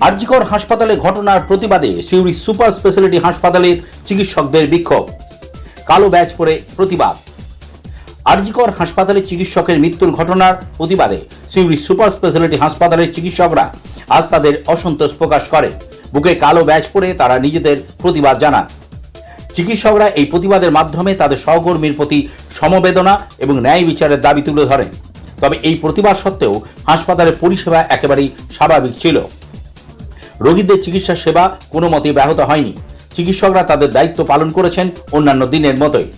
আরজিকর হাসপাতালে ঘটনার প্রতিবাদে সিউড়ি সুপার স্পেশালিটি হাসপাতালের চিকিৎসকদের বিক্ষোভ। কালো ব্যাচ পরে প্রতিবাদ। আরজিকর হাসপাতালে চিকিৎসকের মৃত্যুর ঘটনার প্রতিবাদে সিউড়ি সুপার স্পেশালিটি হাসপাতালের চিকিৎসকরা আজ তাদের অসন্তোষ প্রকাশ করে। বুকে কালো ব্যাচ পরে তারা নিজেদের প্রতিবাদ জানান চিকিৎসকরা এই প্রতিবাদের মাধ্যমে তাদের সহকর্মীর প্রতি সমবেদনা এবং ন্যায় বিচারের দাবি তুলে ধরেন তবে এই প্রতিবাদ সত্ত্বেও হাসপাতালের পরিষেবা একেবারেই স্বাভাবিক ছিল। রোগীদের চিকিৎসা সেবা কোনো মতেই ব্যাহত হয়নি। চিকিৎসকরা তাদের দায়িত্ব পালন করেছেন অন্যান্য দিনের মতোই।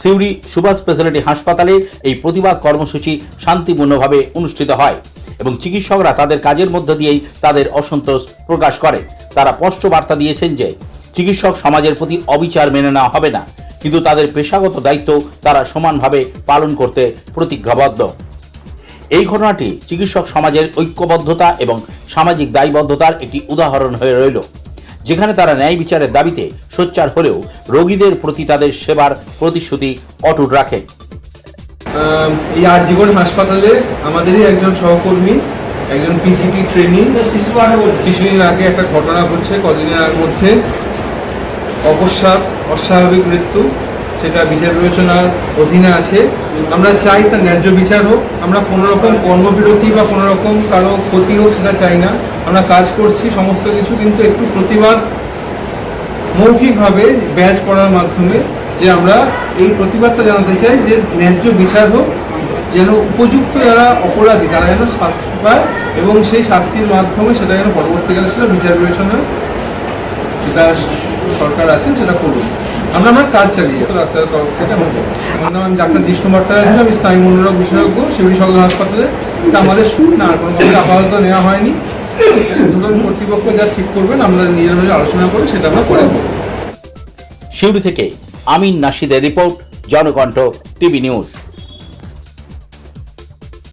সিউড়ি সুভাষ স্পেশালিটি হাসপাতালের এই প্রতিবাদ কর্মসূচি শান্তিপূর্ণভাবে অনুষ্ঠিত হয় এবং চিকিৎসকরা তাদের কাজের মধ্য দিয়েই তাদের অসন্তোষ প্রকাশ করে। তারা স্পষ্ট বার্তা দিয়েছেন যে, চিকিৎসক সমাজের প্রতি অবিচার মেনে নেওয়া হবে না, কিন্তু তাদের পেশাগত দায়িত্ব তারা সমানভাবে পালন করতে প্রতিজ্ঞাবদ্ধ। এই ঘটনাটি চিকিৎসক সমাজের ঐক্যবদ্ধতা এবং সামাজিক দায়বদ্ধতার একটি উদাহরণ হয়ে রইল যেখানে তারা ন্যায় বিচারের দাবিতে সোচ্চার হলেও রোগীদের প্রতি তাদের সেবার প্রতিশ্রুতি অটুট রাখে। আহ, এই আর জীবন হাসপাতালে আমাদেরই একজন সহকর্মী একজন পিজিটি ট্রেনিং কিছুদিন আগে একটা ঘটনা ঘটছে কদিনের মধ্যে অকস্মাৎ অস্বাভাবিক মৃত্যু। সেটা বিচার বিবেচনার অধীনে আছে। আমরা চাই তার ন্যায্য বিচার হোক। আমরা কোনো রকম কর্মবিরতি বা কোনো রকম কারও ক্ষতি হোক সেটা চাই না। আমরা কাজ করছি, সমস্ত কিছু, কিন্তু একটু প্রতিবাদ মৌখিকভাবে ব্যাচ করার মাধ্যমে যে আমরা এই প্রতিবাদটা জানাতে চাই যে ন্যায্য বিচার হোক, যেন উপযুক্ত যারা অপরাধী তারা যেন শাস্তি পায় এবং সেই শাস্তির মাধ্যমে সেটা যেন পরবর্তীকালে সেটা বিচার বিবেচনা যেটা সরকার আছেন সেটা করুন আমরা আমার কাজ চালিয়ে ডাক্তারের তরফ থেকে আমার নাম ডাক্তার বিষ্ণু ভট্টাচার্য, আমি স্নায়ু মনোরোগ বিশেষজ্ঞ শিবির সদর হাসপাতালে। এটা আমাদের না আর কোনোভাবে আপাতত নেওয়া হয়নি। সুতরাং কর্তৃপক্ষ যা ঠিক করবেন, আমরা নিজের মধ্যে আলোচনা করে সেটা আমরা করে শিউড়ি থেকে আমিন নাশিদের রিপোর্ট, জনকণ্ঠ, টিভি নিউজ।